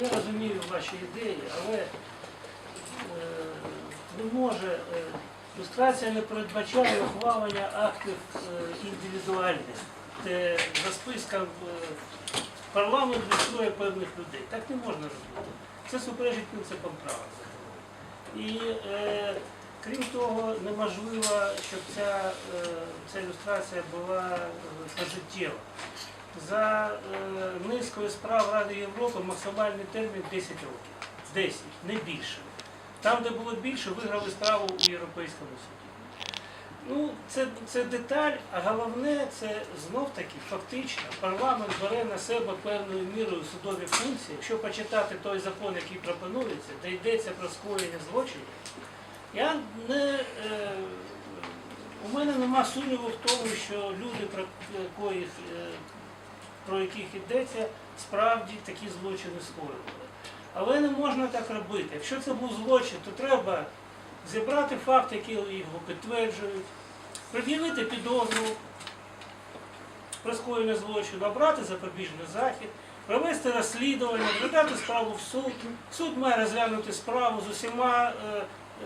Я розумію ваші ідеї, але е, не може, е, люстрація не передбачає ухвалення актів е, індивідуальних, де за списком е, парламент люструє певних людей. Так не можна робити. Це суперечить принципам права. І е, крім того, неможливо, щоб ця, ця ілюстрація була пожиттєва. За е, низкою справ Ради Європи максимальний термін 10 років. 10, не більше. Там, де було більше, виграли справу у Європейському суді. Ну, це, це деталь, а головне це знов таки фактично парламент бере на себе певною мірою судові функції. Якщо почитати той закон, який пропонується, де йдеться про скоєння злочинів, я не, е, у мене нема сумніву в тому, що люди, про яких, е, про яких йдеться, справді такі злочини скоювали. Але не можна так робити. Якщо це був злочин, то треба зібрати факти, які його підтверджують, пред'явити підозру про скоєння злочину, обрати запобіжний захід, провести розслідування, передати справу в суд. Суд має розглянути справу з усіма е,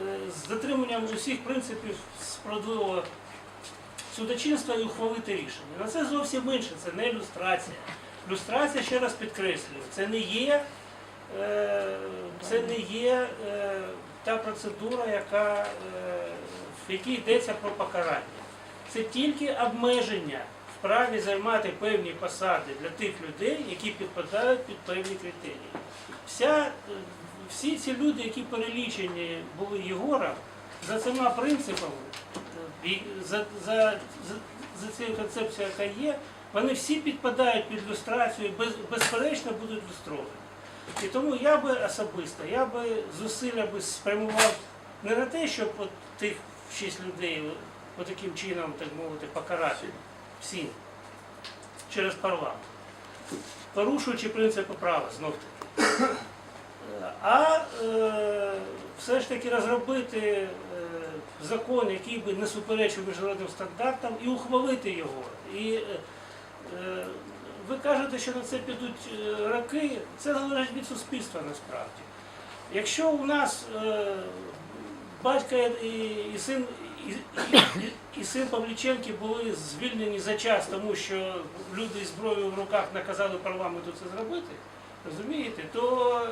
е, з дотриманням усіх принципів справедливого судочинства і ухвалити рішення. На це зовсім інше, це не люстрація. Люстрація, ще раз підкреслюю, це не є, е, це не є е, та процедура, яка, е, в якій йдеться про покарання. Це тільки обмеження в праві займати певні посади для тих людей, які підпадають під певні критерії. Вся, всі ці люди, які перелічені були Єгором, за цими принципами, і за, за, за, за цією концепцією, яка є, вони всі підпадають під люстрацію, без, безперечно будуть люстровані. І тому я би особисто, я би зусилля би спрямував не на те, щоб от тих шість людей от таким чином, так мовити, покарати всім через парламент, порушуючи принципи права знов таки. А е, все ж таки розробити закон, який би не суперечив міжнародним стандартам, і ухвалити його. І е, е, ви кажете, що на це підуть е, роки, це залежить від суспільства насправді. Якщо у нас батько і, і син і, і, і син Павліченки були звільнені за час, тому що люди з зброєю в руках наказали парламенту це зробити, розумієте, то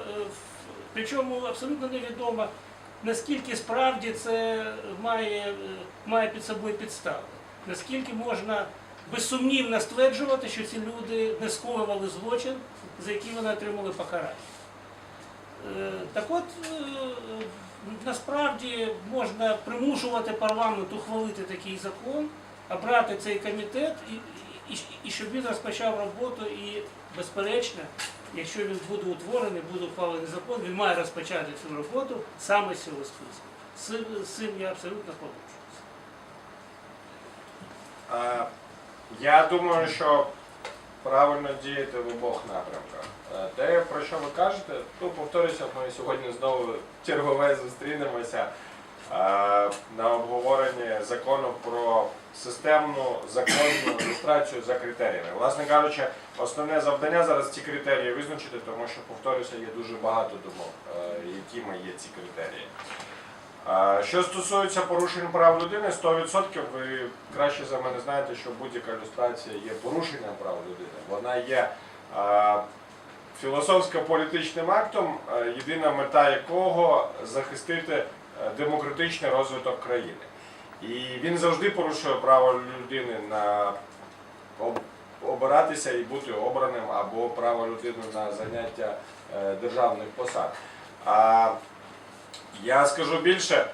причому абсолютно невідомо, наскільки справді це має, е, має під собою підстави, наскільки можна безсумнівно стверджувати, що ці люди не скоювали злочин, за який вони отримали покарання. Е, Так от, е, насправді можна примушувати парламент ухвалити такий закон, обрати цей комітет і, і, і щоб він розпочав роботу і, безперечно, якщо він буде утворений, буде ухвалений закон, він має розпочати цю роботу саме з цього списку. З цим- я абсолютно погоджуюся. Я думаю, що правильно діяти в обох напрямках. Е, Те, про що ви кажете, то повторюся, ми сьогодні знову чергове зустрінемося е, на обговоренні закону про системну законну реєстрацію за критеріями. Власне кажучи, основне завдання зараз ці критерії визначити, тому що, повторюся, є дуже багато думок, е, якими є ці критерії. Що стосується порушень прав людини, 100% ви краще за мене знаєте, що будь-яка ілюстрація є порушенням прав людини. Вона є філософсько-політичним актом, єдина мета якого захистити е, демократичний розвиток країни. І він завжди порушує право людини на обиратися і бути обраним або право людини на заняття е, державних посад. А я скажу більше.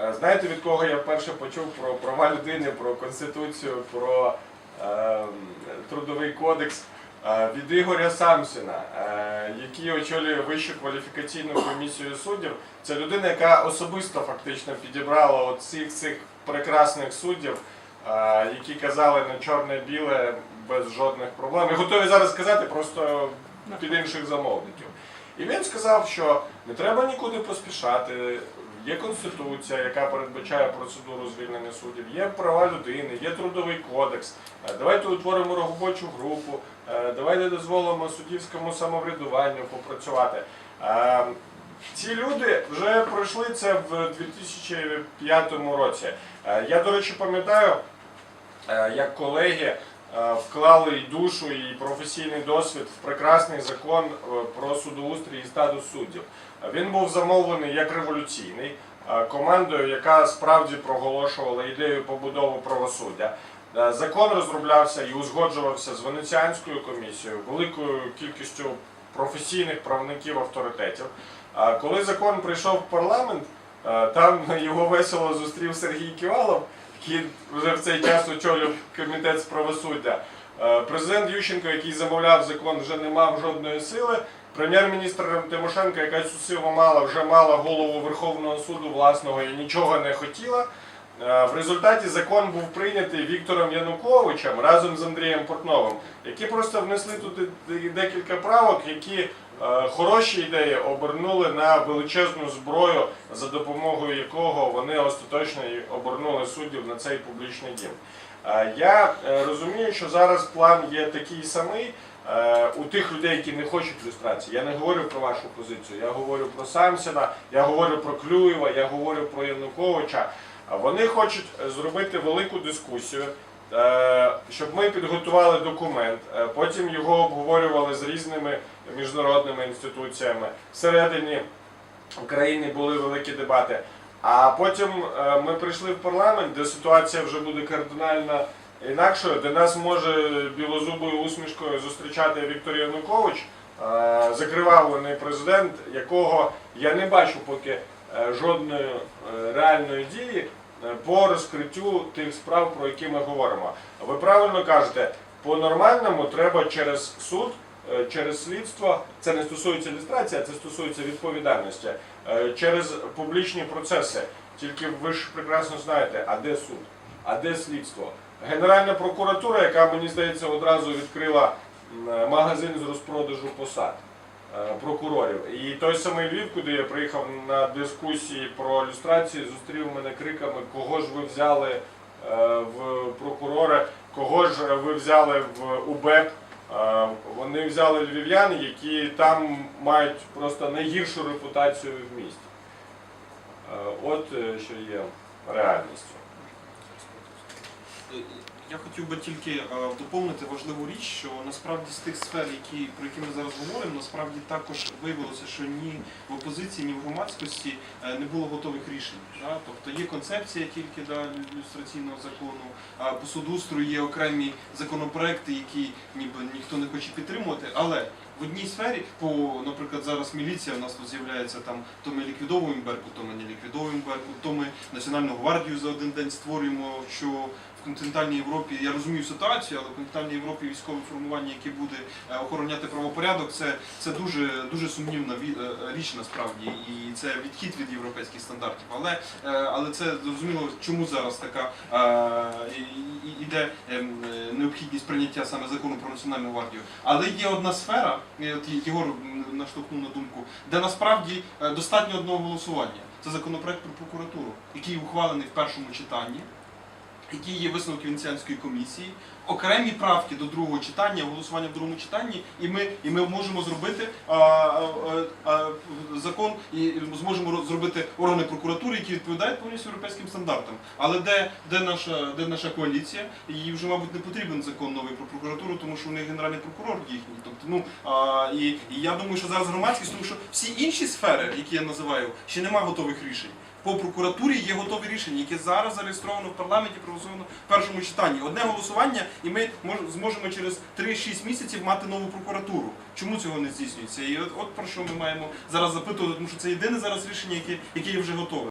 Е, Знаєте, від кого я вперше почув про права людини, про конституцію, про е, трудовий кодекс? Від Ігоря Самсіна, е, який очолює Вищу кваліфікаційну комісію суддів. Це людина, яка особисто фактично підібрала всіх цих прекрасних суддів, е, які казали на чорне-біле без жодних проблем. І готові зараз сказати просто під інших замовників. І він сказав, що не треба нікуди поспішати. Є конституція, яка передбачає процедуру звільнення суддів, є права людини, є трудовий кодекс. Е, Давайте утворимо робочу групу, е, давайте дозволимо суддівському самоврядуванню попрацювати. Е, Ці люди вже пройшли це в 2005 році. Я, до речі, пам'ятаю, як колеги вклали і душу, і професійний досвід в прекрасний закон е, про судоустрій і статус суддів. Е, Він був замовлений як революційний е, командою, яка справді проголошувала ідею побудови правосуддя. Е, Закон розроблявся і узгоджувався з Венеціанською комісією, великою кількістю професійних правників авторитетів. Коли закон прийшов в парламент, е, там його весело зустрів Сергій Ківалов, який вже в цей час очолював комітет з правосуддя. Е, Президент Ющенко, який замовляв закон, вже не мав жодної сили. Прем'єр-міністр Тимошенко, яка цю силу мала, вже мала голову Верховного суду власного і нічого не хотіла. Е, В результаті закон був прийнятий Віктором Януковичем разом з Андрієм Портновим, які просто внесли туди декілька правок, які хороші ідеї обернули на величезну зброю, за допомогою якого вони остаточно обернули суддів на цей публічний дім. Е, Я е, розумію, що зараз план є такий самий е, у тих людей, які не хочуть люстрації. Я не говорю про вашу позицію, я говорю про Самсіна, я говорю про Клюєва, я говорю про Януковича. Вони хочуть е, зробити велику дискусію, е, щоб ми підготували документ, е, потім його обговорювали з різними міжнародними інституціями. Всередині України були великі дебати. А потім е, ми прийшли в парламент, де ситуація вже буде кардинально інакшою, де нас може білозубою усмішкою зустрічати Віктор Янукович, е, закривавлений президент, якого я не бачу поки е, жодної е, реальної дії е, по розкриттю тих справ, про які ми говоримо. Ви правильно кажете, по-нормальному треба через суд, е, через слідство, це не стосується ілюстрації, це стосується відповідальності, е, через публічні процеси. Тільки ви ж прекрасно знаєте, а де суд, а де слідство. Генеральна прокуратура, яка мені здається одразу відкрила магазин з розпродажу посад е, прокурорів. І той самий Львів, куди я приїхав на дискусії про люстрацію, зустрів мене криками, кого ж ви взяли е, в прокурори, кого ж ви взяли в УБЕП. Е, Вони взяли львів'ян, які там мають просто найгіршу репутацію в місті. Е, От е, що є реальністю. Я хотів би тільки е, доповнити важливу річ, що насправді з тих сфер, які, про які ми зараз говоримо, насправді також виявилося, що ні в опозиції, ні в громадськості е, не було готових рішень. Да? Тобто є концепція тільки да, люстраційного закону, а по судоустрою є окремі законопроекти, які ніби ніхто не хоче підтримувати, але в одній сфері, по, наприклад, зараз міліція у нас тут з'являється там, то ми ліквідовуємо Беркут, то ми не ліквідовуємо Беркут, то ми Національну гвардію за один день створюємо, що в континентальній Європі, я розумію ситуацію, але в континентальній Європі військове формування, яке буде е, охороняти правопорядок, це, це дуже, дуже сумнівна е, річ насправді, і це відхід від європейських стандартів. Але, е, але це зрозуміло, чому зараз така е, іде ем, е, необхідність прийняття саме закону про національну гвардію. Але є одна сфера, е, от Єгор наштовхнув на думку, де насправді е, достатньо одного голосування. Це законопроект про прокуратуру, який ухвалений в першому читанні які є висновки Венеціанської комісії, окремі правки до другого читання, голосування в другому читанні, і ми, і ми можемо зробити а, а, а, закон і зможемо зробити органи прокуратури, які відповідають повністю європейським стандартам. Але де, де, наша, де наша коаліція? Їй вже, мабуть, не потрібен закон новий про прокуратуру, тому що них генеральний прокурор їхній. Тобто, ну а, і, і я думаю, що зараз громадськість, тому що всі інші сфери, які я називаю, ще немає готових рішень. По прокуратурі є готові рішення, які зараз зареєстровано в парламенті, проголосовано в першому читанні. Одне голосування, і ми мож- зможемо через 3-6 місяців мати нову прокуратуру. Чому цього не здійснюється? І от, от про що ми маємо зараз запитувати, тому що це єдине зараз рішення, яке, яке є вже готове.